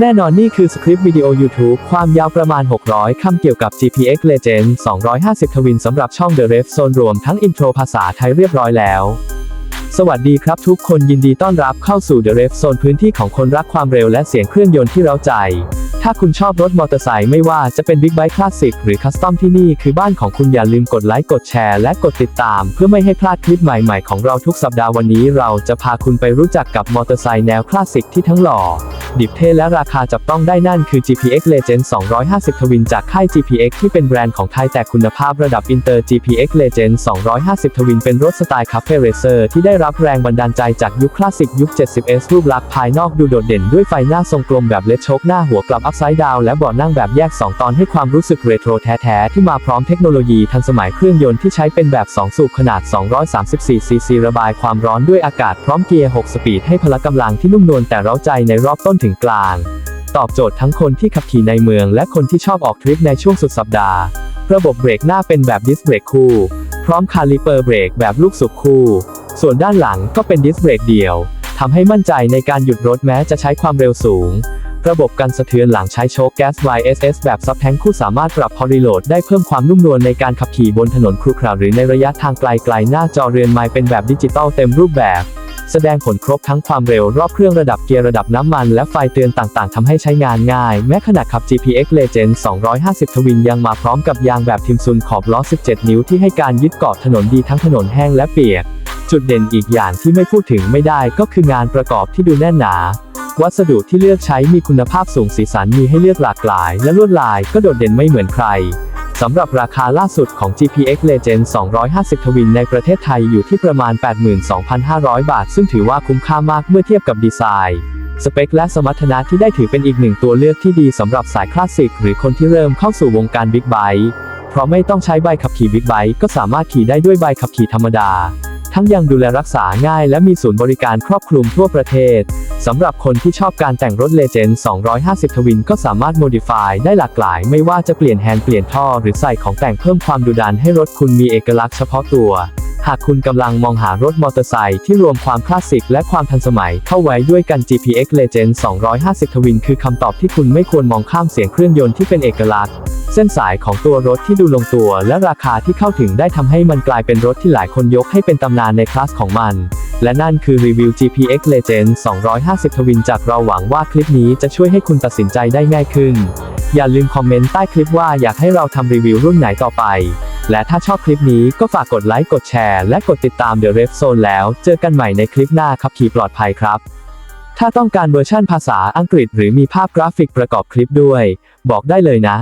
แน่นอนนี่คือสคริปต์วิดีโอ YouTube ความยาวประมาณ 600 คำเกี่ยวกับ GPX Legend 250 ทวินสำหรับช่อง The Ref Zone รวมทั้งอินโทรภาษาไทยเรียบร้อยแล้ว สวัสดีครับทุกคนยินดีต้อนรับเข้าสู่ The Ref Zone พื้นที่ของคนรักความเร็วและเสียงเครื่องยนต์ที่เราใจ ถ้าคุณชอบรถมอเตอร์ไซค์ไม่ว่าจะเป็นบิ๊กไบค์คลาสสิกหรือคัสตอมที่นี่คือบ้านของคุณอย่าลืมกดไลค์กดแชร์และกดติดตาม เพื่อไม่ให้พลาดคลิปใหม่ ๆ ของเราทุกสัปดาห์วันนี้เราจะพาคุณไปรู้จักกับมอเตอร์ไซค์แนวคลาสสิกที่ทั้งหล่อ ดิบเท่และราคาจับต้องได้นั่นคือ GPX Legend 250ทวินจากค่าย GPX ที่เป็นแบรนด์ของไทยแต่คุณภาพระดับอินเตอร์ GPX Legend 250ทวินเป็นรถสไตล์คาเฟ่เรเซอร์ที่ได้รับแรงบันดาลใจจากยุคคลาสสิกยุค 70s รูปลักษณ์ภายนอกดูโดดเด่นด้วยไฟหน้าทรงกลมแบบเลดโชคหน้าหัวกลับอัพไซด์ดาวและเบาะนั่งแบบแยก 2 ตอนให้ความรู้สึกเรโทรแท้ๆที่มาพร้อมเทคโนโลยีทันสมัยเครื่องยนต์ที่ใช้เป็นแบบ 2 สูบขนาด 234 ซีซีระบายความร้อนด้วยอากาศพร้อมเกียร์ 6 สปีดให้พละกำลังที่นุ่มนวลแต่เร้าใจในรอบต้นถึงกลาง ตอบโจทย์ทั้งคนที่ขับขี่ในเมือง และคนที่ชอบออกทริปในช่วงสุดสัปดาห์ ระบบเบรกหน้าเป็นแบบดิสเบรกคู่ พร้อมคาลิเปอร์เบรกแบบลูกสุกคู่ ส่วนด้านหลังก็เป็นดิสเบรกเดี่ยวทำให้มั่นใจในการหยุดรถแม้จะใช้ความเร็วสูง ระบบกันสะเทือนหลังใช้โชคแก๊ส YSS แบบซับแทงคู่สามารถปรับพอรีโหลดได้เพิ่มความนุ่มนวลในการขับขี่บนถนนครุขระหรือในระยะทางไกลๆหน้าจอเรือนไม้เป็นแบบดิจิตอลเต็มรูปแบบ แสดงผลครบทั้งความเร็วรอบเครื่องระดับเกียร์ระดับน้ำมันและไฟเตือนต่างๆทำให้ใช้งานง่าย แม้ขณะขับ GPX Legend 250 ทวินยังมาพร้อมกับยางแบบทิมซุนขอบล้อ 17 นิ้วที่ให้การยึดเกาะถนนดีทั้งถนนแห้งและเปียก จุดเด่นอีกอย่างที่ไม่พูดถึงไม่ได้ก็คืองานประกอบที่ดูแน่นหนาวัสดุที่เลือกใช้มีคุณภาพสูงสีสันมีให้เลือกหลากหลาย และลวดลายก็โดดเด่นไม่เหมือนใคร สำหรับราคาล่าสุดของ GPX Legend 250 ทวินในประเทศไทยอยู่ที่ประมาณ 82,500 บาท ซึ่งถือว่าคุ้มค่ามากเมื่อเทียบกับดีไซน์ สเปคและสมรรถนะที่ได้ถือเป็นอีกหนึ่งตัวเลือกที่ดีสำหรับสายคลาสสิก หรือคนที่เริ่มเข้าสู่วงการบิ๊กไบค์ เพราะไม่ต้องใช้ใบขับขี่บิ๊กไบค์ก็สามารถขี่ได้ด้วยใบขับขี่ธรรมดา ทั้งยังดูแลรักษาง่ายและมีศูนย์บริการครอบคลุมทั่วประเทศ สำหรับคนที่ชอบการแต่งรถ Legend 250 ทวินก็สามารถ modify ได้หลากหลาย ไม่ว่าจะเปลี่ยนแฮนด์เปลี่ยนท่อ หรือใส่ของแต่งเพิ่มความดุดันให้รถคุณมีเอกลักษณ์เฉพาะตัว หากคุณกำลังมองหารถมอเตอร์ไซค์ที่รวมความคลาสสิกและความทันสมัยเข้าไว้ด้วยกัน GPX Legend 250 ทวินคือคำตอบที่คุณไม่ควรมองข้ามเสียงเครื่องยนต์ที่เป็นเอกลักษณ์ เส้นสายของตัวรถที่ดูลงตัวและราคาที่เข้าถึงได้ทำให้มันกลายเป็นรถที่หลายคนยกให้เป็นตำนานในคลาสของมัน และนั่นคือรีวิว GPX Legend 250ทวินจากเราหวังว่าคลิปนี้จะช่วยให้คุณตัดสินใจได้ง่ายขึ้น อย่าลืมคอมเมนต์ใต้คลิปว่าอยากให้เราทำรีวิวรุ่นไหนต่อไป และถ้าชอบคลิปนี้ก็ฝากกดไลค์กดแชร์และกดติดตาม The Ref Zone แล้ว เจอกันใหม่ในคลิปหน้าขับขี่ปลอดภัยครับถ้าต้องการเวอร์ชั่นภาษาอังกฤษหรือมีภาพกราฟิกประกอบคลิปด้วย บอกได้เลยนะ